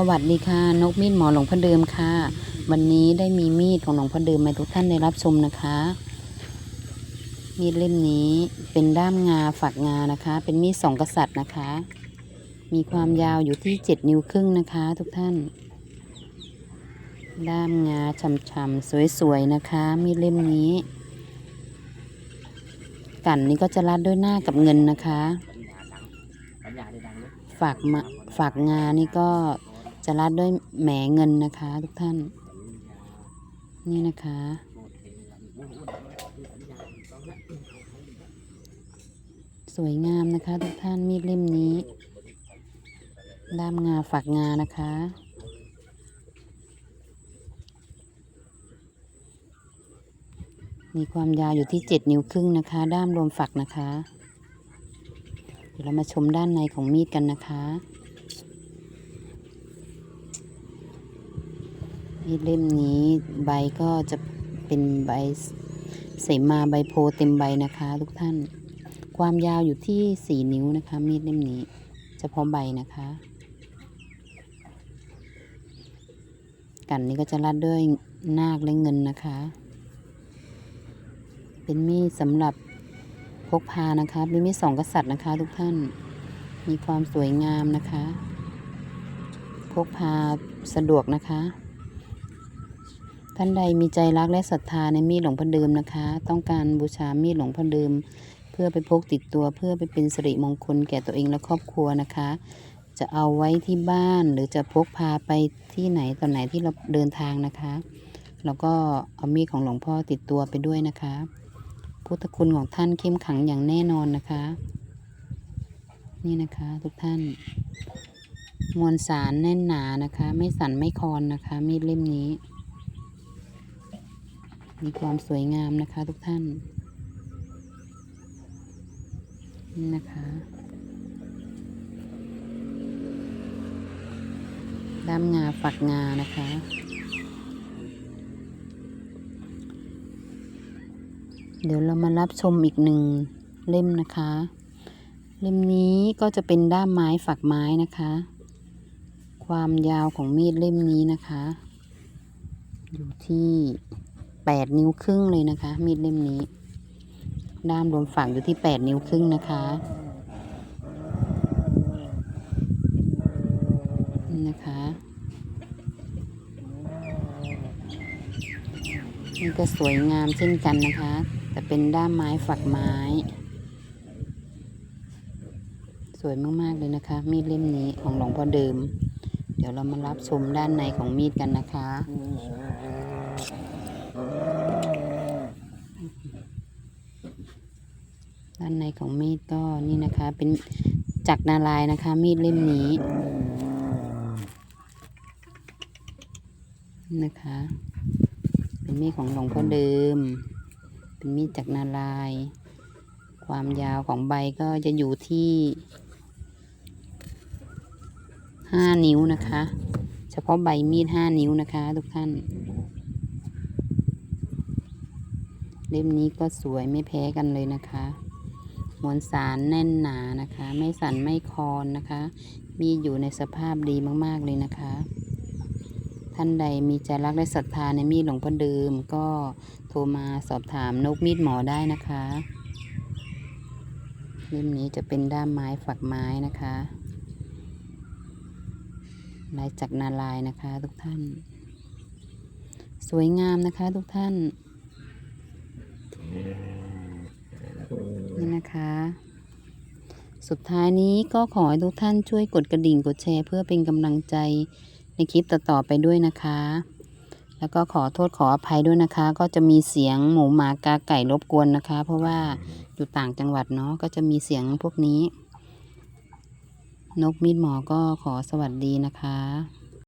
สวัสดีค่ะ นกมีดหมอหลวงพ่อเดิมค่ะ วันนี้ได้มีมีดของหลวงพ่อเดิมมาทุกท่านได้รับชมนะคะ มีดเล่มนี้เป็นด้ามงาฝักงานะคะ เป็นมีดสองกษัตริย์นะคะ มีความยาวอยู่ที่เจ็ดนิ้วครึ่งนะคะ ทุกท่าน ด้ามงาช่ำๆสวยๆนะคะ มีดเล่มนี้ กันนี้ก็จะรัดด้วยหน้ากับเงินนะคะสัญญาได้ดังเลยฝากมาฝากงานนี่ก็ จะรัดด้วยแหมเงินนะคะ ทุกท่าน นี่นะคะ สวยงามนะคะ ทุกท่านมีดเล่มนี้ ด้ามงาฝักงานะคะ มีความยาวอยู่ที่เจ็ดนิ้วครึ่งนะคะ ด้ามรวมฝักนะคะ เดี๋ยวเรามาชมด้านในของมีดกันนะคะ มีดเล่มนี้ใบก็จะเป็นใบเสมาใบโพเต็มใบนะคะทุกท่าน ความยาวอยู่ที่สี่นิ้วนะคะ มีดเล่มนี้เฉพาะใบนะคะ กันนี้ก็จะรัดด้วยนาคและเงินนะคะ เป็นมีดสำหรับพกพานะคะเป็นมีดสองกษัตริย์นะคะ ทุกท่าน มีความสวยงามนะคะ พกพาสะดวกนะคะ ท่านใดมีใจรักและศรัทธาในมีดหลวงพ่อเดิมนะคะ ต้องการบูชามีดหลวงพ่อเดิม เพื่อไปพกติดตัวเพื่อไปเป็นสิริมงคลแก่ตัวเองและครอบครัวนะคะ จะเอาไว้ที่บ้านหรือจะพกพาไปที่ไหนตอนไหนที่เราเดินทางนะคะ แล้วก็เอามีดของหลวงพ่อติดตัวไปด้วยนะคะพุทธคุณของท่านเข้มขังอย่างแน่นอนนะคะ นี่นะคะทุกท่าน มวลสารแน่นหนานะคะ ไม่สั่นไม่คลอนนะคะ มีดเล่มนี้ มีความสวยงามนะคะทุกท่าน นี่นะคะ ด้ามงาฝักงานะคะ เดี๋ยวเรามารับชมอีกหนึ่งเล่มนะคะ เล่มนี้ก็จะเป็นด้ามไม้ฝักไม้นะคะ ความยาวของมีดเล่มนี้นะคะ อยู่ที่ แปดนิ้วครึ่งเลยนะคะ มีดเล่มนี้ ด้ามรวมฝักอยู่ที่แปดนิ้วครึ่งนะคะนี่นะคะนี่ก็สวยงามเช่นกันนะคะ แต่เป็นด้ามไม้ฝักไม้ สวยมากๆเลยนะคะ มีดเล่มนี้ของหลวงพ่อเดิม เดี๋ยวเรามารับชมด้านในของมีดกันนะคะ ด้านในของมีดก็นี่นะคะ เป็นจักรนารายนะคะ มีดเล่มนี้นะคะ เป็นมีดของหลวงพ่อเดิม เป็นมีดจากรนาราย ความยาวของใบก็จะอยู่ที่ห้านิ้วนะคะ เฉพาะใบมีดห้านิ้วนะคะ ทุกท่าน เล่มนี้ก็สวยไม่แพ้กันเลยนะคะมวลสารแน่นหนานะคะ ไม่สั่นไม่คลอนนะคะ มีอยู่ในสภาพดีมากๆเลยนะคะ ท่านใดมีใจรักและศรัทธาในมีดหลวงพ่อเดิม ก็โทรมาสอบถามนกมีดหมอได้นะคะเล่มนี้จะเป็นด้ามไม้ฝักไม้นะคะลายจักรนาลายนะคะทุกท่าน สวยงามนะคะทุกท่าน นี่นะคะ สุดท้ายนี้ก็ขอให้ทุกท่านช่วยกดกระดิ่งกดแชร์เพื่อเป็นกำลังใจในคลิปต่อๆไปด้วยนะคะ แล้วก็ขอโทษขออภัยด้วยนะคะ ก็จะมีเสียงหมูหมากาไก่รบกวนนะคะ เพราะว่าอยู่ต่างจังหวัดเนาะก็จะมีเสียงพวกนี้ นกมีดหมอก็ขอสวัสดีนะคะ